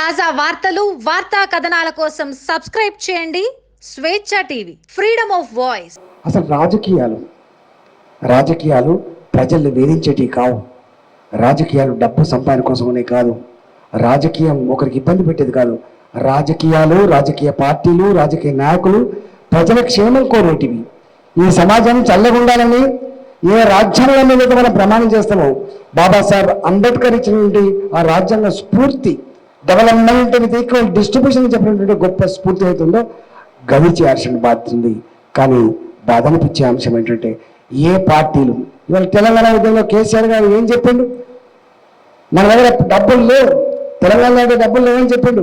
తాజా వార్తలు వార్తా కథనాల కోసం సబ్స్క్రైబ్ చేయండి. స్వేచ్ఛ టీవీ ఫ్రీడమ్ ఆఫ్ వాయిస్. అసలు రాజకీయాలు రాజకీయాలు ప్రజల్ని వేధించేటి కావు. రాజకీయాలు డబ్బు సంపాదన కోసమనే కాదు. రాజకీయం ఒకరికి ఇబ్బంది పెట్టేది కాదు. రాజకీయాలు రాజకీయ పార్టీలు రాజకీయ నాయకులు ప్రజల క్షేమం కోరేటివి. ఈ సమాజం చల్లగుండాలని ఏ రాజ్యాంగం మీద మనం ప్రమాణం చేస్తామో బాబాసాహెబ్ అంబేద్కర్ ఇచ్చినటువంటి ఆ రాజ్యాంగ స్ఫూర్తి డెవలప్మెంట్ విత్ ఈక్వల్ డిస్ట్రిబ్యూషన్ చెప్పినటువంటి గొప్ప స్ఫూర్తి అవుతుందో గది చేయాల్సిన బాధ్యత ఉంది కానీ బాధ అనిపించే అంశం ఏంటంటే ఏ పార్టీలు? ఇవాళ తెలంగాణ ఉద్యమంలో కేసీఆర్ గారు ఏం చెప్పిండు? మన దగ్గర డబ్బులు లేవు. తెలంగాణ దగ్గర డబ్బులు లేవని చెప్పిండు.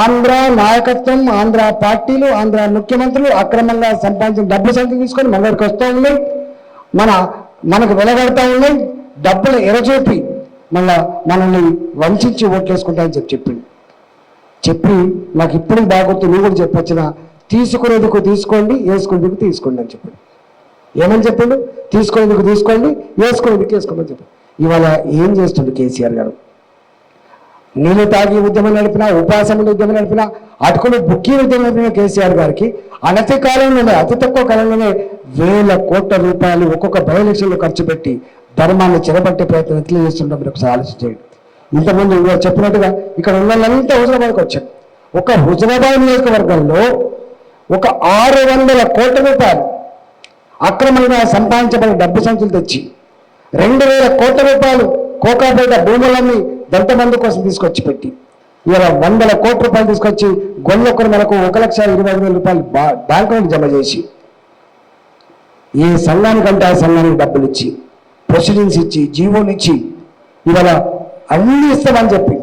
ఆంధ్ర నాయకత్వం ఆంధ్ర పార్టీలు ఆంధ్ర ముఖ్యమంత్రులు అక్రమంగా సంపాదించిన డబ్బు సంఖ్య తీసుకొని మన దగ్గరికి వస్తూ ఉన్నాయి. మన మనకు వెలగడతా ఉన్నాయి. డబ్బులు ఎరచూపి మళ్ళా మనల్ని వంచి ఓట్లేసుకుంటాయని చెప్పి చెప్పింది చెప్పి నాకు ఇప్పుడు బాగుంటుంది నువ్వు కూడా చెప్పొచ్చిన తీసుకునేందుకు తీసుకోండి వేసుకునేందుకు తీసుకోండి అని చెప్పాడు. ఏమని చెప్పాడు? తీసుకునేందుకు తీసుకోండి వేసుకునేందుకు వేసుకోమని చెప్పాడు. ఇవాళ ఏం చేస్తుంది కేసీఆర్ గారు? నీళ్ళు తాగి ఉద్యమం నడిపిన ఉపాసన ఉద్యమం నడిపిన అటుకులు బుక్కీ ఉద్యమం నడిపిన కేసీఆర్ గారికి అనతి కాలంలోనే అతి తక్కువ కాలంలోనే వేల కోట్ల రూపాయలు ఒక్కొక్క బై ఎలక్షన్లు ఖర్చు పెట్టి ధర్మాన్ని చెరపట్టే ప్రయత్నం ఎట్లా చేస్తుంటాం మీరు ఒకసారి ఆలోచించేయండి ఇంతకుముందు చెప్పినట్టుగా ఇక్కడ ఉన్న వాళ్ళంతా హుజరాబాద్కి వచ్చారు. ఒక హుజరాబాద్ నియోజకవర్గంలో ఒక ఆరు వందల కోట్ల రూపాయలు అక్రమంగా సంపాదించబడిన డబ్బు సంచులు తెచ్చి రెండు వేల కోట్ల రూపాయలు కోకాపేట భూములన్నీ దంతమంది కోసం తీసుకొచ్చి పెట్టి ఇలా వందల కోట్ల రూపాయలు తీసుకొచ్చి గొల్లొక్కరు మనకు ఒక లక్ష ఇరవై ఐదు వేల రూపాయలు బా- బ్యాంకులకు జమ చేసి ఏ సంఘానికంటే ఆ సంఘానికి డబ్బులు ఇచ్చి ప్రెసిడెన్స్ ఇచ్చి జీవోనిచ్చి ఇచ్చి ఇవాళ అన్ని ఇస్తామని చెప్పి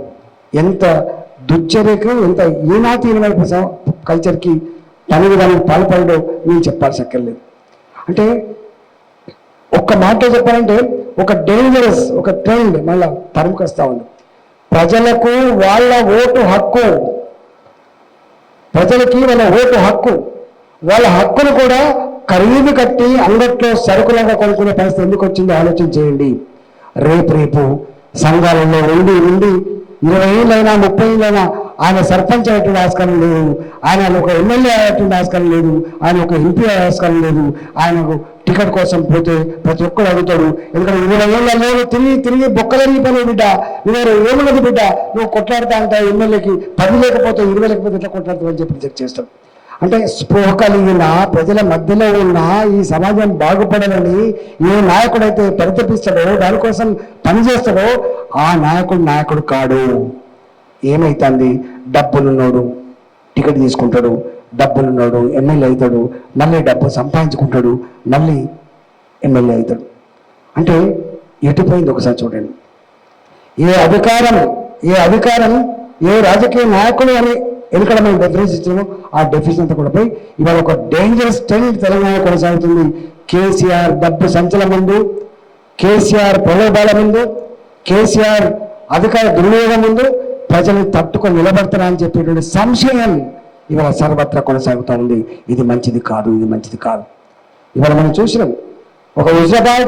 ఎంత దుశ్చర్యకు ఎంత ఈనాటి ఇరవై కల్చర్కి పని విధానం పాల్పడో నేను చెప్పాల్సి అక్కర్లేదు. అంటే ఒక్క మాట చెప్పాలంటే ఒక డేంజరస్ ఒక ట్రెండ్ మళ్ళా తరుముకొస్తా ఉంది. ప్రజలకు వాళ్ళ ఓటు హక్కు ప్రజలకి వాళ్ళ ఓటు హక్కు వాళ్ళ హక్కును కూడా ఖరీదు కట్టి అంగట్లో సరుకులుగా కొనుక్కునే పరిస్థితి ఎందుకు వచ్చిందో ఆలోచన చేయండి రేపు రేపు సంఘాలలో ఉండి ఉండి ఇరవై ఏళ్ళైనా ముప్పై ఏళ్ళైనా ఆయన సర్పంచ్ అయ్యేటువంటి ఆస్కారం లేదు. ఆయన ఒక ఎమ్మెల్యే అయ్యేటువంటి ఆస్కారం లేదు. ఆయన ఒక ఎంపీ అయ్యే ఆస్కారం లేదు. ఆయనకు టికెట్ కోసం పోతే ప్రతి ఒక్కరు అడుగుతాడు. ఎందుకంటే ఇరవై ఏళ్ళ లేదు తిరిగి తిరిగి బొక్కలరిగిపోయిన బిడ్డ. నువ్వు ఏమున్నది బిడ్డ. నువ్వు కొట్లాడుతా అంటే ఎమ్మెల్యేకి పది లేకపోతే ఇరవై లేకపోతే ఎట్లా కొట్లాడుతావు అని చెప్పి రిజెక్ట్ చేస్తాడు. అంటే స్పృహ కలిగిన ప్రజల మధ్యలో ఉన్న ఈ సమాజం బాగుపడాలని ఏ నాయకుడైతే పరితపిస్తాడో దానికోసం పనిచేస్తాడో ఆ నాయకుడు నాయకుడు కాడు. ఏమైతుంది? డబ్బులున్నోడు టికెట్ తీసుకుంటాడు డబ్బులున్నాడు ఎమ్మెల్యే అవుతాడు మళ్ళీ డబ్బు సంపాదించుకుంటాడు మళ్ళీ ఎమ్మెల్యే అవుతాడు. అంటే ఎటుపోయింది ఒకసారి చూడండి. ఏ అధికారం ఏ అధికారం ఏ రాజకీయ నాయకుడు అని ఎందుకంటే మనం డెఫినేషన్ ఇచ్చామో ఆ డెఫినేషన్ అంతా కూడా పోయి ఇవాళ ఒక డేంజరస్ ట్రెండ్ తెలంగాణ కొనసాగుతుంది. కేసీఆర్ డబ్బు సంచల ముందు కేసీఆర్ ప్రలోభాల ముందు కేసీఆర్ అధికార దుర్వినియోగం ముందు ప్రజలు తట్టుకొని నిలబడతారా అని చెప్పేటువంటి సంశయం ఇవాళ సర్వత్రా కొనసాగుతూ ఉంది ఇది మంచిది కాదు ఇది మంచిది కాదు. ఇవాళ మనం చూసినాం ఒక హుజరాబాద్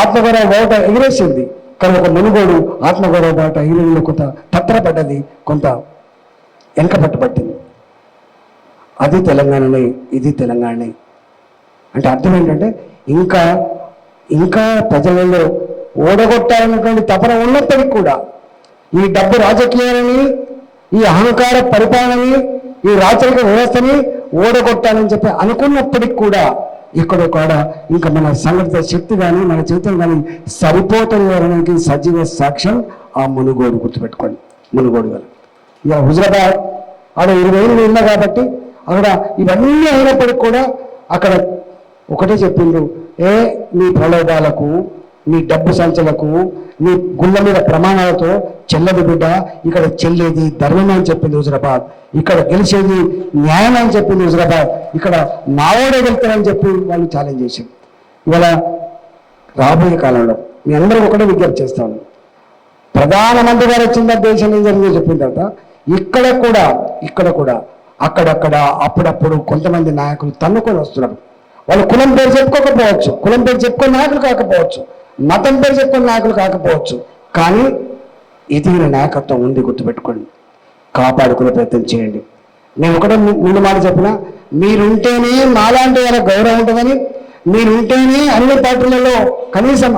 ఆత్మగౌరవ బాట ఎగిరేసింది. కానీ ఒక మునుగోడు ఆత్మగౌరవ బాట ఎగిరేలో కొంత తత్తరపడ్డది కొంత వెనకపట్టుబట్టింది అది తెలంగాణనే ఇది తెలంగాణనే. అంటే అర్థం ఏంటంటే ఇంకా ఇంకా ప్రజలలో ఓడగొట్టాలన్నటువంటి తపన ఉన్నప్పటికీ కూడా ఈ డబ్బు రాజకీయాలని ఈ అహంకార పరిపాలనని ఈ రాచరిక వ్యవస్థని ఓడగొట్టాలని చెప్పి అనుకున్నప్పటికి కూడా ఇక్కడ కాడ ఇంకా మన సంఘటిత శక్తి కానీ మన జీవితం కానీ సరిపోతుంది అనడానికి సజీవ సాక్ష్యం ఆ మునుగోడు గుర్తుపెట్టుకోండి. మునుగోడు గారు. ఇక హుజరాబాద్ ఆడ ఇరవై ఏళ్ళు ఉన్నా కాబట్టి అక్కడ ఇవన్నీ అయినప్పటికి కూడా అక్కడ ఒకటే చెప్పిండు ఏ నీ ప్రలోభాలకు నీ డబ్బు సంచలకు నీ గుళ్ళ మీద ప్రమాణాలతో చెల్లదు బిడ్డ ఇక్కడ చెల్లేది ధర్మం అని చెప్పింది హుజరాబాద్. ఇక్కడ గెలిచేది న్యాయం అని చెప్పింది హుజరాబాద్. ఇక్కడ నావోడే గెలుతారని చెప్పి వాళ్ళు ఛాలెంజ్ చేసింది ఇవాళ రాబోయే కాలంలో మీ అందరూ ఒకటే విజ్ఞప్తి చేస్తాను. ప్రధానమంత్రి గారు వచ్చిన దేశం ఏం జరిగిందో చెప్పిన తర్వాత ఇక్కడ కూడా ఇక్కడ కూడా అక్కడక్కడ అప్పుడప్పుడు కొంతమంది నాయకులు తన్నుకొని వస్తున్నారు. వాళ్ళు కులం పేరు చెప్పుకోకపోవచ్చు కులం పేరు చెప్పుకున్న నాయకులు కాకపోవచ్చు మతం పేరు చెప్పుకున్న నాయకులు కాకపోవచ్చు కానీ ఇది నాయకత్వం ఉంది గుర్తుపెట్టుకోండి. కాపాడుకునే ప్రయత్నం చేయండి. నేను ఒకటే ముందు మాట చెప్పిన మీరుంటేనే మాలాంటి వాళ్ళ గౌరవం ఉంటుందని మీరుంటేనే అన్ని పార్టీలలో కనీసం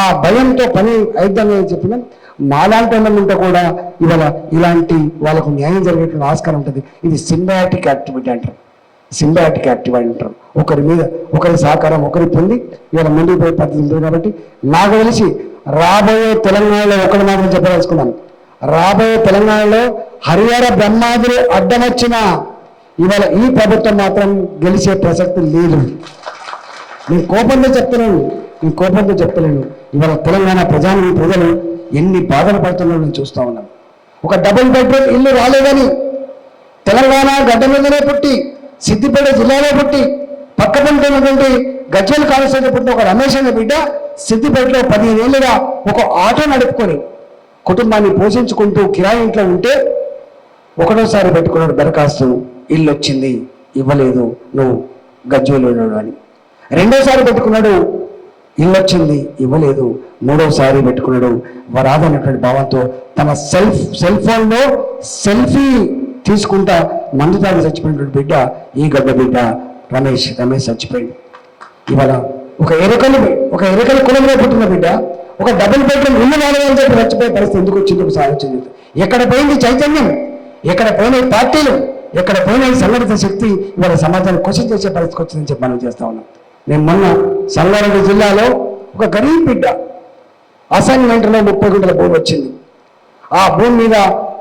ఆ భయంతో పని అయిద్దని చెప్పిన నాలాంటి వాళ్ళం ఉంటే కూడా ఇవాళ ఇలాంటి వాళ్ళకు న్యాయం జరిగేటువంటి ఆస్కారం ఉంటుంది. ఇది సింబయాటిక్ యాక్టివిటీ అంటారు. సింబాటిక్ యాక్టివిటీ అంటారు. ఒకరి మీద ఒకరి సహకారం ఒకరి పొంది ఇవాళ ముందుకు పోయే పద్ధతి ఉంటుంది కాబట్టి నాకు తెలిసి రాబోయే తెలంగాణలో ఒకటి మాత్రం చెప్పదలుచుకున్నాను. రాబోయే తెలంగాణలో హరిహర బ్రహ్మాదులు అడ్డమొచ్చిన ఇవాళ ఈ ప్రభుత్వం మాత్రం గెలిచే ప్రసక్తి లేదు. నేను కోపంతో చెప్తున్నాను. నేను కోపంతో చెప్తలేను. ఇవాళ తెలంగాణ ప్రజాని ప్రజలు ఎన్ని బాధలు పడుతున్నారో నేను చూస్తా ఉన్నాను. ఒక డబుల్ బెడ్రూమ్ ఇల్లు రాలేదని తెలంగాణ గడ్డ మీదనే పుట్టి సిద్దిపేట జిల్లాలో పుట్టి పక్క పంట ఉన్నటువంటి కాలేజీలో పుట్టిన ఒక రమేష్ అనే బిడ్డ సిద్దిపేటలో పదిహేను ఏళ్ళుగా ఒక ఆటో నడుపుకొని కుటుంబాన్ని పోషించుకుంటూ కిరాయి ఇంట్లో ఉంటే ఒకటోసారి పెట్టుకున్నాడు దరఖాస్తు ఇల్లు వచ్చింది ఇవ్వలేదు నువ్వు గజ్జోలు ఉన్నాడు అని. రెండోసారి పెట్టుకున్నాడు ఇల్లు వచ్చింది ఇవ్వలేదు మూడోసారి పెట్టుకున్నాడు. వరాదన్నటువంటి భావంతో తన సెల్ఫ్ సెల్ ఫోన్లో సెల్ఫీ తీసుకుంటా మందు తాగి చచ్చిపోయినటువంటి బిడ్డ ఈ గడ్డ బిడ్డ రమేష్ రమేష్ చచ్చిపోయింది. ఇవాళ ఒక ఎరకలు ఒక ఎరకలు కులంలో పుట్టిన బిడ్డ ఒక డబుల్ బెడ్రూమ్ ఇల్లు నాలుగు చెప్పి చచ్చిపోయే పరిస్థితి ఎందుకు వచ్చింది ఒకసారి ఆలోచన ఎక్కడ పోయింది చైతన్యం? ఎక్కడ పోయిన పార్టీలు? ఎక్కడ పోయిన సంఘటిత శక్తి? ఇవాళ సమాజాన్ని క్వశ్చన్ చేసే పరిస్థితి వచ్చిందని చెప్పి మనం చేస్తా ఉన్నాం. నేను మొన్న సంగారెడ్డి జిల్లాలో ఒక గరీబ్ బిడ్డ అసైన్మెంట్లో ముప్పై గుంటల భూమి వచ్చింది. ఆ భూమి మీద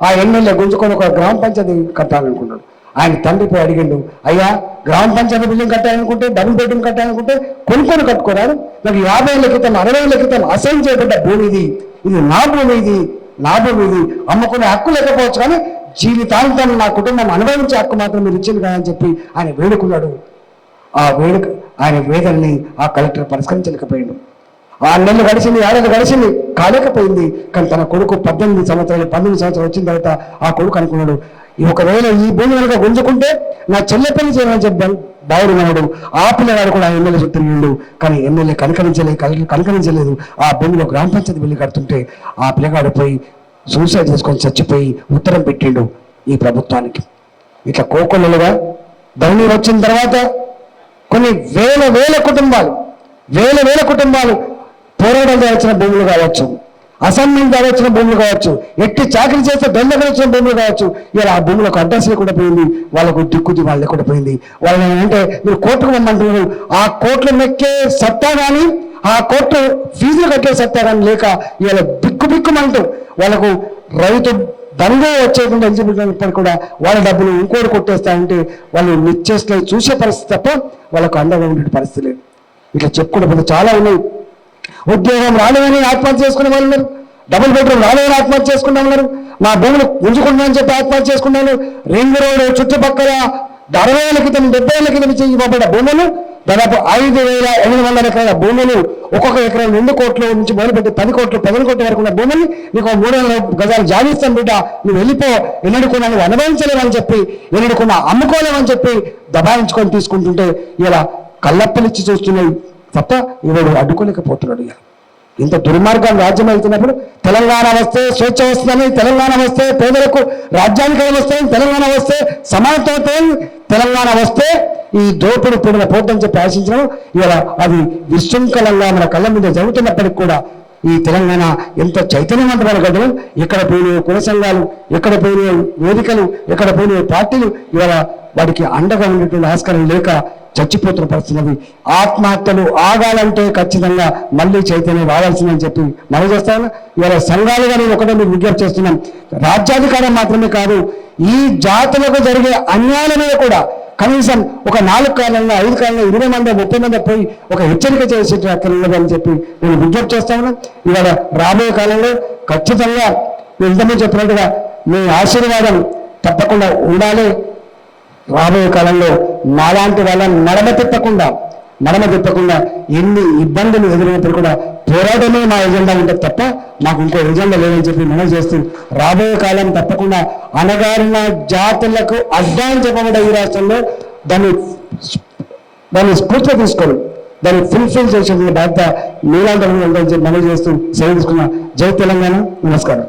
ఆ ఎమ్మెల్యే గుంజుకొని ఒక గ్రామ పంచాయతీ కట్టాలనుకున్నాడు. ఆయన తండ్రి పోయి అడిగిండు అయ్యా గ్రామ పంచాయతీ బిల్డింగ్ కట్టాలనుకుంటే డబుల్ బెడ్రూమ్ కట్టాలనుకుంటే కొనుక్కొని కట్టుకోరాదు నాకు యాభై ఏళ్ళ క్రితం అరవై ఏళ్ళ క్రితం అసైన్ చేయబడ్డ భూమి ఇది. ఇది నా భూమి ఇది నా భూమి ఇది. అమ్ముకునే హక్కు లేకపోవచ్చు కానీ జీవితాంతం నా కుటుంబం అనుభవించే హక్కు మాత్రం మీరు ఇచ్చింది కదా అని చెప్పి ఆయన వేడుకున్నాడు. ఆ వేడుక ఆయన వేదనని ఆ కలెక్టర్ పరిష్కరించలేకపోయాడు. ఆరు నెలలు గడిచింది ఏడాది గడిచింది కాలేకపోయింది. కానీ తన కొడుకు పద్దెనిమిది సంవత్సరాలు పంతొమ్మిది సంవత్సరాలు వచ్చిన తర్వాత ఆ కొడుకు అనుకున్నాడు ఈ ఒకవేళ ఈ భూమి కనుక గుంజుకుంటే నా చెల్లె పెళ్ళి చేయాలని చెప్పాను బావుడున్నాడు ఆ పిల్లగాడు కూడా ఆ ఎమ్మెల్యే చెప్తున్నాడు కానీ ఎమ్మెల్యే కనకరించలేదు కనకరించలేదు ఆ భూమిలో గ్రామ పంచాయతీ బిల్లు కడుతుంటే ఆ పిల్లగాడు పోయి సూసైడ్ చేసుకొని చచ్చిపోయి ఉత్తరం పెట్టిండు ఈ ప్రభుత్వానికి. ఇట్లా కోకొల్లలుగా ధరణి వచ్చిన తర్వాత కొన్ని వేల వేల కుటుంబాలు వేల వేల కుటుంబాలు పోరాటం వచ్చిన భూములు కావచ్చు అసైన్మెంట్ వచ్చిన భూములు కావచ్చు ఎట్టి చాకరీ చేస్తే దొంగలు వచ్చిన భూములు కావచ్చు ఇలా ఆ భూములకు అడ్రస్ లేకుండా పోయింది వాళ్ళకు దిక్కుది వాళ్ళు లేకుండా పోయింది. వాళ్ళని అంటే మీరు కోర్టుకు రమ్మంటున్నారు. ఆ కోర్టులు మెక్కే సత్తా కానీ ఆ కోర్టు ఫీజులు కట్టే సత్తా కానీ లేక ఇలా బిక్కు బిక్కుమంటూ వాళ్ళకు రైతు దండే వచ్చేటువంటి ఎలిజిబిలిటీ కూడా వాళ్ళ డబ్బులు ఇంకోటి కొట్టేస్తాయంటే వాళ్ళు నిచ్చేస్తే చూసే పరిస్థితి తప్ప వాళ్ళకు అండగా ఉండే పరిస్థితి లేదు. ఇట్లా చెప్పుకుంటే చాలా ఉన్నాయి. ఉద్యోగం రాలేదని ఆత్మహత్య చేసుకునే వాళ్ళు ఉన్నారు. డబుల్ బెడ్రూమ్ రాలేదని ఆత్మహత్య చేసుకునే ఉన్నారు. మా భూములు ఉంచుకుంటామని చెప్పి ఆత్మహత్య చేసుకున్నాను రింగ్ రోడ్ చుట్టుపక్కల అరవై ఏళ్ళ క్రితం డెబ్బై ఏళ్ళ క్రితం ఇవ్వబడ్డ భూములు దాదాపు ఐదు వేల ఎనిమిది వందల ఎకరాల భూములు ఒక్కొక్క ఎకరం రెండు కోట్ల నుంచి మొదలుపెట్టి పది కోట్లు పదిహేను కోట్ల వరకు ఉన్న భూములు నీకు మూడు వందల గజాలు జాగిస్తాను బిడ్డ. నువ్వు వెళ్ళిపో ఎన్నడుకున్నా నువ్వు అనుభవించలేవని చెప్పి ఎన్నడుకున్నా అమ్ముకోలేవని చెప్పి దబాయించుకొని తీసుకుంటుంటే ఇలా కళ్ళప్పలిచ్చి చూస్తున్నాయి తప్ప ఇవాడు అడ్డుకోలేకపోతున్నాడు ఇంత దుర్మార్గం రాజ్యం వెళ్తున్నప్పుడు తెలంగాణ వస్తే స్వేచ్ఛ వస్తుందని తెలంగాణ వస్తే పేదలకు రాజ్యానికి వస్తాయని తెలంగాణ వస్తే సమానత్వం తెలంగాణ వస్తే ఈ దోపిడి పొడిన పోద్దని చెప్పి ఆశించడం ఇవాళ అది విశృంఖలంగా మన కళ్ళ మీద జరుగుతున్నప్పటికీ కూడా ఈ తెలంగాణ ఎంత చైతన్యవంతమైన గడ్డలు. ఎక్కడ పోయిన కుల సంఘాలు ఎక్కడ పోయిన వేదికలు ఎక్కడ పోయిన పార్టీలు ఇవాళ వాడికి అండగా ఉండేటువంటి ఆస్కారం లేక చచ్చిపోతున్న పరిస్థితున్నది ఆత్మహత్యలు ఆగాలంటే ఖచ్చితంగా మళ్ళీ చైతన్యం రావాల్సిందని చెప్పి మనం చేస్తాను. ఇవాళ సంఘాలుగా నేను ఒకటే మీకు విజ్ఞప్తి చేస్తున్నాం రాజ్యాధికారం మాత్రమే కాదు ఈ జాతులకు జరిగే అన్యాయాల మీద కూడా కనీసం ఒక నాలుగు కాలంలో ఐదు కాలంలో ఇరవై మంది ముప్పై మంది పోయి ఒక హెచ్చరిక చేసే అని చెప్పి నేను విజ్ఞప్తి చేస్తాను ఇవాళ రాబోయే కాలంలో ఖచ్చితంగా నేను ఇంతకుముందు చెప్పినట్టుగా మీ ఆశీర్వాదం తప్పకుండా ఉండాలి. రాబోయే కాలంలో మాలాంటి వాళ్ళని నడమ తిప్పకుండా నడమ తిప్పకుండా ఎన్ని ఇబ్బందులు ఎదురైనప్పుడు కూడా పోరాటమే మా ఎజెండా ఉంటే తప్ప నాకు ఇంకో ఎజెండా లేదని చెప్పి మనం చేస్తుంది రాబోయే కాలం తప్పకుండా అనగారిన జాతులకు అడ్డాన్ని చెప్పబడ్డ ఈ రాష్ట్రంలో దాన్ని దాన్ని స్ఫూర్తిగా తీసుకొని దాన్ని ఫుల్ఫిల్ చేసే బాధ్యత మీలాంటి ఉందని చెప్పి మనం చేస్తూ సేవ తీసుకున్న జై తెలంగాణ. నమస్కారం.